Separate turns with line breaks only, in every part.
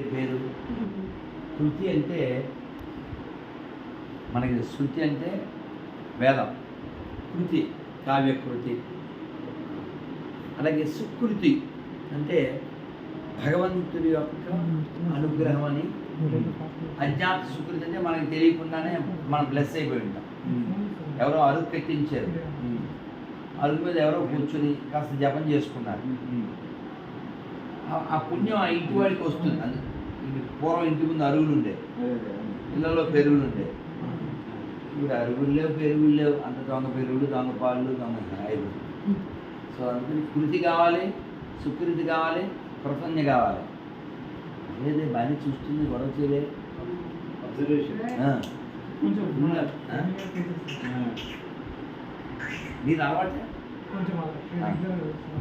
పేరు? కృతి అంటే మనకి శృతి అంటే వేదం. కృతి కావ్యకృతి. అలాగే సుకృతి అంటే భగవంతుడి యొక్క అనుగ్రహం అని అజ్ఞాత సుకృతి అంటే మనకి తెలియకుండానే మనం బ్లెస్ అయిపోయి ఉంటాం. ఎవరో అరుగు కట్టించారు. అరుగు మీద ఎవరో కూర్చుని కాస్త జపం చేసుకున్నారు. ఆ- పుణ్యం ఆ ఇంటి వాడికి వస్తుంది. అది ఇది పూర్వం ఇంటి ముందు అరుగులు ఉండే ఇళ్ళలో పెరుగులు ఉండే ఇప్పుడు అరుగులు లేవు పెరుగులు లేవు. అంత దొంగ పెరుగులు దొంగ పాలు దొంగ ఐదు సో అందుకని కృతి కావాలి సుకృతి కావాలి ప్రపంచ కావాలి. లేదే బాగానే చూస్తుంది గొడవ చేయలే? మీరు అలవాటే?
కొంచెం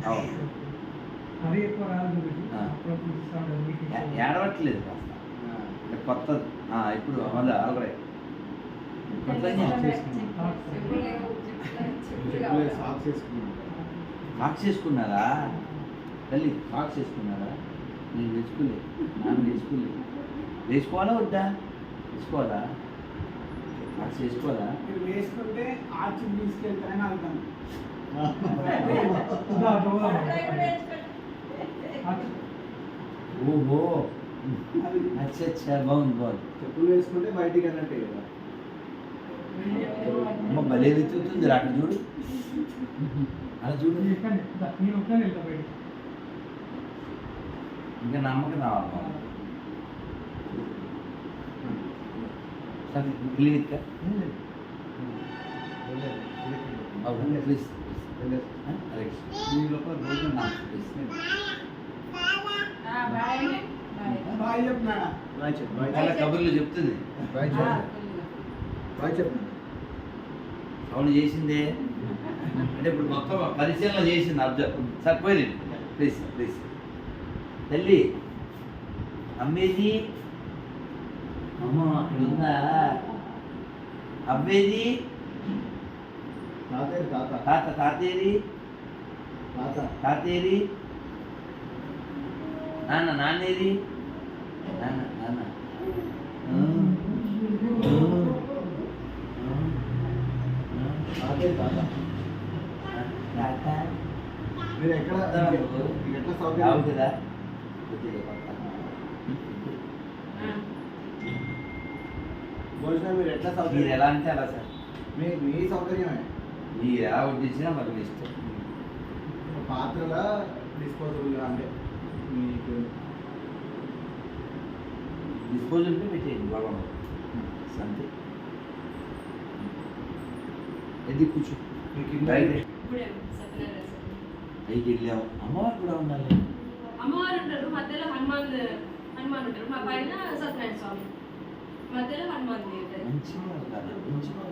అవును. ఏడవట్లేదు కొత్త ఇప్పుడు మళ్ళీ ఆల్రెడీ సాక్స్ వేసుకున్నారా తల్లి సాక్స్ వేసుకున్నారా నేను వేసుకోలే నాన్న వేసుకోలే వేసుకోవాలా వద్దా వేసుకోవాలా సాక్స్ వేసుకోవాలా
మీరు వేసుకుంటే ఆర్చి తీసుకెళ్తారని అర్థం.
ఓహో
అది
అచ్చా అచ్చా బాగుంది బాగుంది
చెప్పులు వేసుకుంటే బయటికి అన్నట్టే కదా
అమ్మ భలే వెతుకుతుంది రా అక్కడ చూడు అలా చూడు
నేను ఎక్కడిని? దా, నేను ఒక్కనే వెళ్తా బయటికి.
ఇంకా నమ్మకం రావాలి బాబు. సరే క్లినిక్ ప్లీజ్
ఈ లోపల రోజు నా bye చెప్పినాడా బాయ్ చెప్పు. బాయ్
చాలా కబుర్లు చెప్తుంది.
బాయ్ చెప్పు. బాయ్ చెప్పు.
అవును చేసిందే. అంటే ఇప్పుడు మొత్తం పరిశీలన చేసింది అబ్జర్వ్ సార్ పోయి ప్లీజ్ ప్లీజ్. తల్లి అమ్మేది. అమ్మ అక్కడ ఉందా? అవ్వేది
తాతయ్య తాత.
తాత తాతేరి
తాత.
తాతేరి నాన్న నాన్నేది నాన్న నాన్న
తాతయ్య తాత
తాత
మీరు ఎక్కడ మీకు ఎట్లా
రావు
సౌకర్యం
కదా కొద్దిగా పక్కన.
భోజనం మీరు ఎట్లా
మీరు
సౌకర్యం
ఎలా అంటే అలా సార్
మీ మీ సౌకర్యమే
మీరు ఎలా వడ్డించినా మాకు ఇష్టం
పాత్రల డిస్పోజబుల్ అంటే మీకు
డిస్పోజల్ పెట్టేయండి గొడవ అంతే. ఎది కూర్చో. పైకి వెళ్ళాము అమ్మవారు కూడా ఉండాలి.
అమ్మవారు ఉంటారు మధ్యలో హనుమాన్ హనుమాన్ ఉంటారు. మా పైన సత్యనారాయణ స్వామి. మధ్యలో హనుమాన్ ఉంటారు
మంచిగా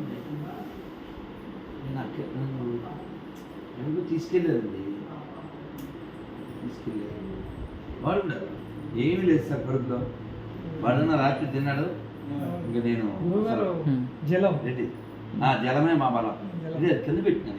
నేను అక్కడ నన్ను తీసుకెళ్ళారండి. తీసుకెళ్ళారు వాడు కూడా ఏమీ లేదు సార్ కడుపులో. వాడన్న రాత్రి తిన్నాడు. ఇంకా నేను
జలం.
రెడ్డి ఆ జలమే మా బలం. ఇదే కింద పెట్టినా